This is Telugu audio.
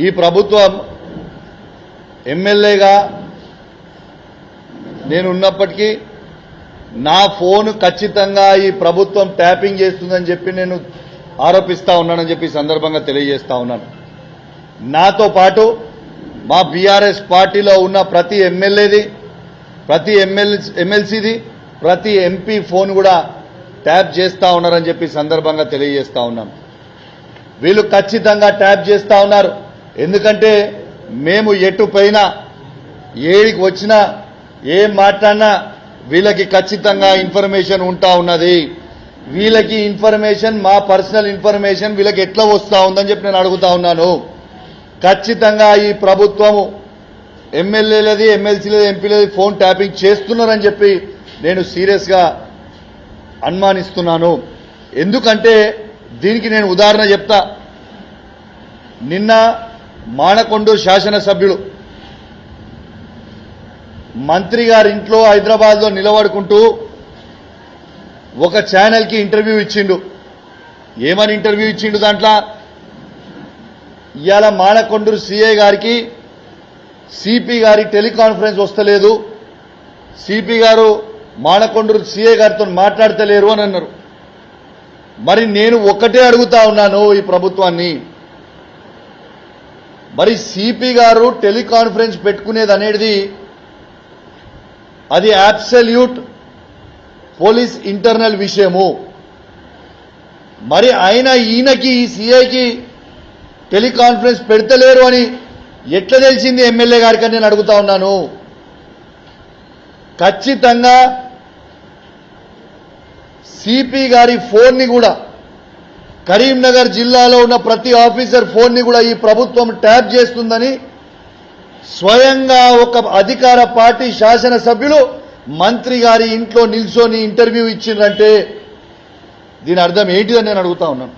ఈ ప్రభుత్వం ఎమ్మెల్యేగా నేను ఉన్నప్పటికీ నా ఫోన్ ఖచ్చితంగా ఈ ప్రభుత్వం ట్యాపింగ్ చేస్తుందని చెప్పి నేను ఆరోపిస్తా ఉన్నానని చెప్పి సందర్భంగా తెలియజేస్తా ఉన్నాను. నాతో పాటు మా బీఆర్ఎస్ పార్టీలో ఉన్న ప్రతి ఎమ్మెల్యేది ప్రతి ఎమ్మెల్యే ఎమ్మెల్సీది ప్రతి ఎంపీ ఫోన్ కూడా ట్యాప్ చేస్తా ఉన్నారని చెప్పి సందర్భంగా తెలియజేస్తా ఉన్నాను. వీళ్ళు ఖచ్చితంగా ట్యాప్ చేస్తా ఉన్నారు. ఎందుకంటే మేము ఎటు పైన ఏడికి వచ్చినా ఏం మాట్లాడినా వీళ్ళకి ఖచ్చితంగా ఇన్ఫర్మేషన్ ఉంటా ఉన్నది. వీళ్ళకి ఇన్ఫర్మేషన్ మా పర్సనల్ ఇన్ఫర్మేషన్ వీళ్ళకి ఎట్లా వస్తూ ఉందని చెప్పి నేను అడుగుతా ఉన్నాను. ఖచ్చితంగా ఈ ప్రభుత్వము ఎమ్మెల్యేలది ఎమ్మెల్సీలది ఎంపీలది ఫోన్ ట్యాపింగ్ చేస్తున్నారని చెప్పి నేను సీరియస్గా అనుమానిస్తున్నాను. ఎందుకంటే దీనికి నేను ఉదాహరణ చెప్తా. నిన్న మానకొండ శాసనసభ్యుడు మంత్రి గారి ఇంట్లో హైదరాబాద్లో నిలబడుకుంటూ ఒక ఛానల్కి ఇంటర్వ్యూ ఇచ్చిండు. ఏమని ఇంటర్వ్యూ ఇచ్చిండు దాంట్లో? ఇవాళ మానకొండూరు సిఐ గారికి సిపి గారి టెలికాన్ఫరెన్స్ వస్తలేదు. సిపి గారు మానకొండూరు సిఐ గారితో మాట్లాడతలేరు అని అన్నారు. మరి నేను ఒక్కటే అడుగుతా ఉన్నాను ఈ ప్రభుత్వాన్ని. మరి సిపి గారు టెలికాన్ఫరెన్స్ పెట్టుకునేది అనేది అది అబ్సల్యూట్ పోలీస్ ఇంటర్నల్ విషయము. మరి ఆయన ఈయనకి ఈ సిఐకి టెలికాన్ఫరెన్స్ పెడతలేరు అని ఎట్లా తెలిసింది ఎమ్మెల్యే గారికి నేను అడుగుతా ఉన్నాను. ఖచ్చితంగా సిపి గారి ఫోన్ని కూడా కరీంనగర్ జిల్లాలో ఉన్న ప్రతి ఆఫీసర్ ఫోన్ని కూడా ఈ ప్రభుత్వం ట్యాప్ చేస్తుందని స్వయంగా ఒక అధికార పార్టీ శాసనసభ్యులు మంత్రి గారి ఇంట్లో నిల్చొని ఇంటర్వ్యూ ఇచ్చిండ్రంటే దీని అర్థం ఏంటిదని నేను అడుగుతా ఉన్నాను.